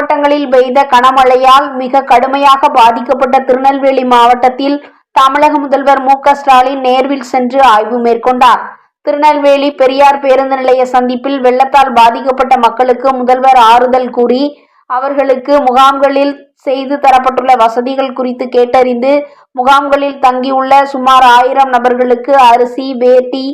மாவட்டங்களில் பெய்த கனமழையால் மிக கடுமையாக பாதிக்கப்பட்ட திருநெல்வேலி மாவட்டத்தில் தமிழக முதல்வர் மு ஸ்டாலின் நேர்வில் சென்று ஆய்வு மேற்கொண்டார். திருநெல்வேலி பெரியார் பேருந்து நிலைய சந்திப்பில் வெள்ளத்தால் பாதிக்கப்பட்ட மக்களுக்கு முதல்வர் ஆறுதல் கூறி அவர்களுக்கு முகாம்களில் செய்து தரப்பட்டுள்ள வசதிகள் குறித்து கேட்டறிந்து முகாம்களில் தங்கியுள்ள சுமார் ஆயிரம் நபர்களுக்கு அரிசி வேட்டி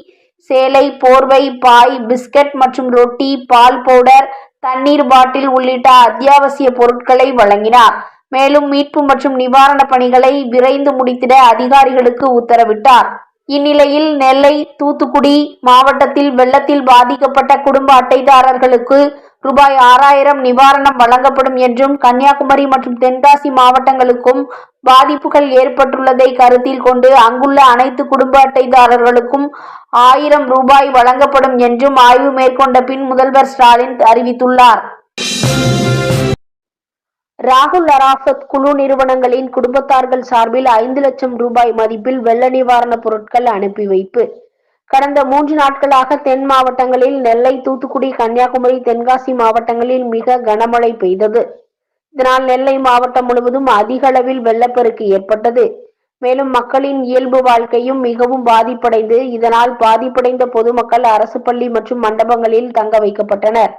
சேலை போர்வை பாய் பிஸ்கட் மற்றும் ரொட்டி பால் பவுடர் தண்ணீர் பாட்டில் உள்ளிட்ட அத்தியாவசிய பொருட்களை வழங்கினார். மேலும் மீட்பு மற்றும் நிவாரணப் பணிகளை விரைந்து முடித்திட அதிகாரிகளுக்கு உத்தரவிட்டார். இந்நிலையில் நெல்லை தூத்துக்குடி மாவட்டத்தில் வெள்ளத்தில் பாதிக்கப்பட்ட குடும்ப அட்டைதாரர்களுக்கு ரூபாய் ஆறாயிரம் நிவாரணம் வழங்கப்படும் என்றும் கன்னியாகுமரி மற்றும் தென்காசி மாவட்டங்களுக்கும் பாதிப்புகள் ஏற்பட்டுள்ளதை கருத்தில் கொண்டு அங்குள்ள அனைத்து குடும்ப அட்டைதாரர்களுக்கும் ஆயிரம் ரூபாய் வழங்கப்படும் என்றும் ஆய்வு மேற்கொண்ட பின் முதல்வர் ஸ்டாலின் அறிவித்துள்ளார். ராகுல் அராஃபத் குழு நிறுவனங்களின் குடும்பத்தார்கள் சார்பில் ஐந்து லட்சம் ரூபாய் மதிப்பில் வெள்ள நிவாரணப் பொருட்கள் அனுப்பி வைப்பு. கடந்த மூன்று நாட்களாக தென் மாவட்டங்களில் நெல்லை தூத்துக்குடி கன்னியாகுமரி தென்காசி மாவட்டங்களில் மிக கனமழை பெய்தது. இதனால் நெல்லை மாவட்டம் முழுவதும் அதிக அளவில் வெள்ளப்பெருக்கு ஏற்பட்டது. மேலும் மக்களின் இயல்பு வாழ்க்கையும் மிகவும் பாதிப்படைந்து இதனால் பாதிப்படைந்த பொதுமக்கள் அரசு பள்ளி மற்றும் மண்டபங்களில் தங்க வைக்கப்பட்டனர்.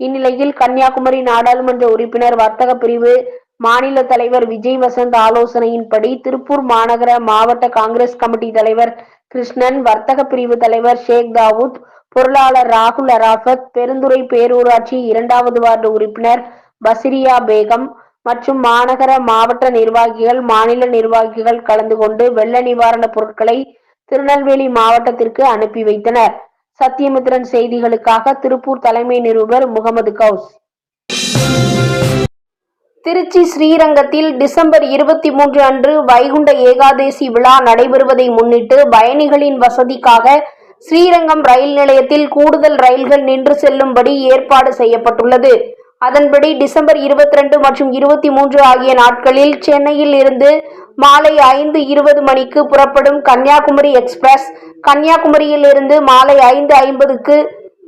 இந்நிலையில் கன்னியாகுமரி நாடாளுமன்ற உறுப்பினர் வர்த்தக பிரிவு மாநில தலைவர் விஜய் வசந்த் ஆலோசனையின்படி திருப்பூர் மாநகர மாவட்ட காங்கிரஸ் கமிட்டி தலைவர் கிருஷ்ணன் வர்த்தக பிரிவு தலைவர் ஷேக் தாவூத் பொருளாளர் ராகுல் அராஃபத் பெருந்துறை பேரூராட்சி இரண்டாவது வார்டு உறுப்பினர் பசிரியா பேகம் மற்றும் மாநகர மாவட்ட நிர்வாகிகள் மாநில நிர்வாகிகள் கலந்து கொண்டு வெள்ள நிவாரண பொருட்களை திருநெல்வேலி மாவட்டத்திற்கு அனுப்பி வைத்தனர். சத்தியமித்திரன் செய்திகளுக்காக திருப்பூர் தலைமை நிருபர் முகமது கவுஸ். திருச்சி ஸ்ரீரங்கத்தில் டிசம்பர் இருபத்தி மூன்று அன்று வைகுண்ட ஏகாதேசி விழா நடைபெறுவதை முன்னிட்டு பயணிகளின் வசதிக்காக ஸ்ரீரங்கம் ரயில் நிலையத்தில் கூடுதல் ரயில்கள் நின்று செல்லும்படி ஏற்பாடு செய்யப்பட்டுள்ளது. அதன்படி டிசம்பர் இருபத்தி ரெண்டு மற்றும் இருபத்தி மூன்று ஆகிய நாட்களில் சென்னையில் இருந்து மாலை ஐந்து இருபது மணிக்கு புறப்படும் கன்னியாகுமரி எக்ஸ்பிரஸ் கன்னியாகுமரியில் இருந்து மாலை ஐந்து ஐம்பதுக்கு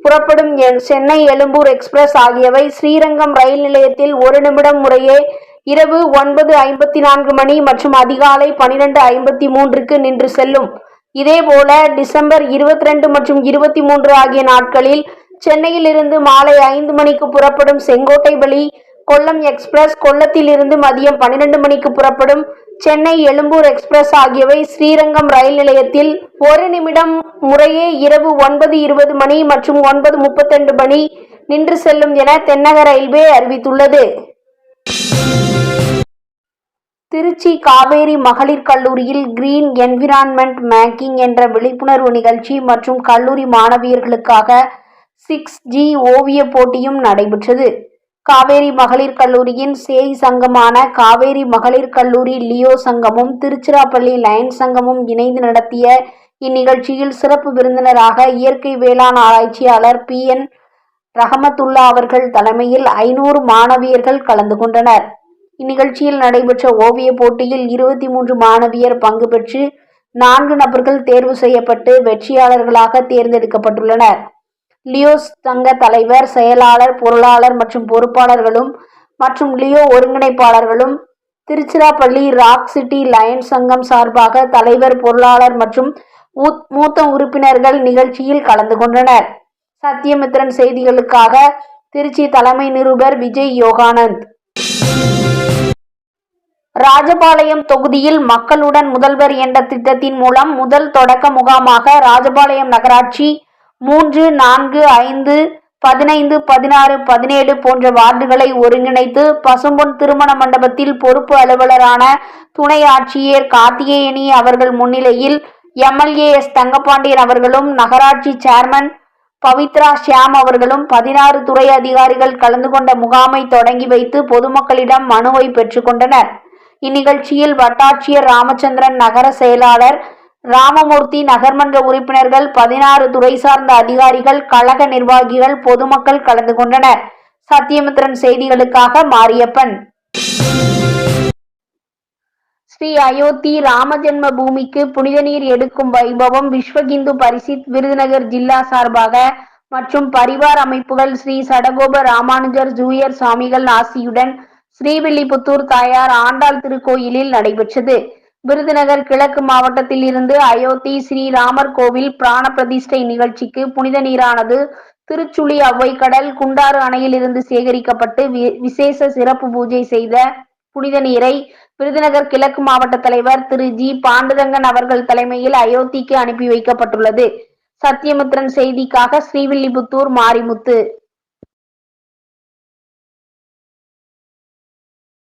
புறப்படும் எ- சென்னை எழும்பூர் எக்ஸ்பிரஸ் ஆகியவை ஸ்ரீரங்கம் ரயில் நிலையத்தில் ஒரு நிமிடம் முறையே இரவு ஒன்பது ஐம்பத்தி நான்கு மணி மற்றும் அதிகாலை பனிரெண்டு ஐம்பத்தி மூன்றுக்கு நின்று செல்லும். இதேபோல டிசம்பர் இருபத்தி ரெண்டு மற்றும் இருபத்தி மூன்று ஆகிய நாட்களில் சென்னையில் இருந்து மாலை ஐந்து மணிக்கு புறப்படும் செங்கோட்டை வழி கொல்லம் எக்ஸ்பிரஸ் கொல்லத்தில் இருந்து மதியம் பன்னிரண்டு மணிக்கு புறப்படும் சென்னை எழும்பூர் எக்ஸ்பிரஸ் ஆகியவை ஸ்ரீரங்கம் ரயில் நிலையத்தில் ஒரு நிமிடம் முறையே இரவு ஒன்பது இருபது மணி மற்றும் ஒன்பது முப்பத்தெண்டு மணி நின்று செல்லும் என தென்னக ரயில்வே அறிவித்துள்ளது. திருச்சி காவேரி மகளிர் கல்லூரியில் கிரீன் என்விரான்மெண்ட் மேக்கிங் என்ற விழிப்புணர்வு நிகழ்ச்சி மற்றும் கல்லூரி மாணவியர்களுக்காக சிக்ஸ் ஜி ஓவிய போட்டியும் நடைபெற்றது. காவேரி மகளிர் கல்லூரியின் சேய் சங்கமான காவேரி மகளிர் கல்லூரி லியோ சங்கமும் திருச்சிராப்பள்ளி லயன்ஸ் சங்கமும் இணைந்து நடத்திய இந்நிகழ்ச்சியில் சிறப்பு விருந்தினராக இயற்கை வேளாண் ஆராய்ச்சியாளர் பி. என். ரஹமத்துல்லா அவர்கள் தலைமையில் ஐநூறு மாணவியர்கள் கலந்து கொண்டனர். இந்நிகழ்ச்சியில் நடைபெற்ற ஓவிய போட்டியில் இருபத்தி மூன்று மாணவியர் பங்கு பெற்று நான்கு நபர்கள் தேர்வு செய்யப்பட்டு வெற்றியாளர்களாக தேர்ந்தெடுக்கப்பட்டுள்ளனர். லியோஸ் சங்க தலைவர் செயலாளர் பொருளாளர் மற்றும் பொறுப்பாளர்களும் மற்றும் லியோ ஒருங்கிணைப்பாளர்களும் திருச்சிராப்பள்ளி ராக் சிட்டி லயன்ஸ் சங்கம் சார்பாக தலைவர் பொருளாளர் மற்றும் மூத்த உறுப்பினர்கள் நிகழ்ச்சியில் கலந்து கொண்டனர். சத்தியமித்ரன் செய்திகளுக்காக திருச்சி தலைமை நிருபர் விஜய் யோகானந்த். ராஜபாளையம் தொகுதியில் மக்களுடன் முதல்வர் என்ற திட்டத்தின் மூலம் முதல் தொடக்க முகாமாக ராஜபாளையம் நகராட்சி மூன்று நான்கு ஐந்து பதினைந்து பதினாறு பதினேழு போன்ற வார்டுகளை ஒருங்கிணைத்து பசும்பொன் திருமண மண்டபத்தில் பொறுப்பு அலுவலரான துணை ஆட்சியர் கார்த்திகேயனி அவர்கள் முன்னிலையில் எம்எல்ஏ எஸ் தங்கபாண்டியன் அவர்களும் நகராட்சி சேர்மன் பவித்ரா ஷியாம் அவர்களும் பதினாறு துறை அதிகாரிகள் கலந்து கொண்ட முகாமை தொடங்கி வைத்து பொதுமக்களிடம் மனுவை பெற்றுக்கொண்டனர் இந்நிகழ்ச்சியில் வட்டாட்சியர் ராமச்சந்திரன் நகர செயலாளர் ராமமூர்த்தி நகர்மன்ற உறுப்பினர்கள் பதினாறு துறை சார்ந்த அதிகாரிகள் கழக நிர்வாகிகள் பொதுமக்கள் கலந்து கொண்டனர். சத்தியமித்திரன் செய்திகளுக்காக மாரியப்பன். ஸ்ரீ அயோத்தி ராமஜென்ம பூமிக்கு புனித நீர் எடுக்கும் வைபவம் விஸ்வ இந்து பரிசித் விருதுநகர் ஜில்லா சார்பாக மற்றும் பரிவார் அமைப்புகள் ஸ்ரீ சடகோப ராமானுஜர் ஜூயர் சுவாமிகள் ஆசியுடன் ஸ்ரீவில்லிபுத்தூர் தாயார் ஆண்டாள் திருக்கோயிலில் நடைபெற்றது. விருதுநகர் கிழக்கு மாவட்டத்தில் இருந்து அயோத்தி ஸ்ரீராமர் கோவில் பிராண பிரதிஷ்டை நிகழ்ச்சிக்கு புனித நீரானது திருச்சுழி அவ்வைக்கடல் குண்டாறு அணையிலிருந்து சேகரிக்கப்பட்டு வி- விசேஷ சிறப்பு பூஜை செய்த புனித நீரை விருதுநகர் கிழக்கு மாவட்ட தலைவர் திரு ஜி. பாண்டுரங்கன் அவர்கள் தலைமையில் அயோத்திக்கு அனுப்பி வைக்கப்பட்டுள்ளது. சத்தியமித்ரன் செய்திக்காக ஸ்ரீவில்லிபுத்தூர் மாரிமுத்து.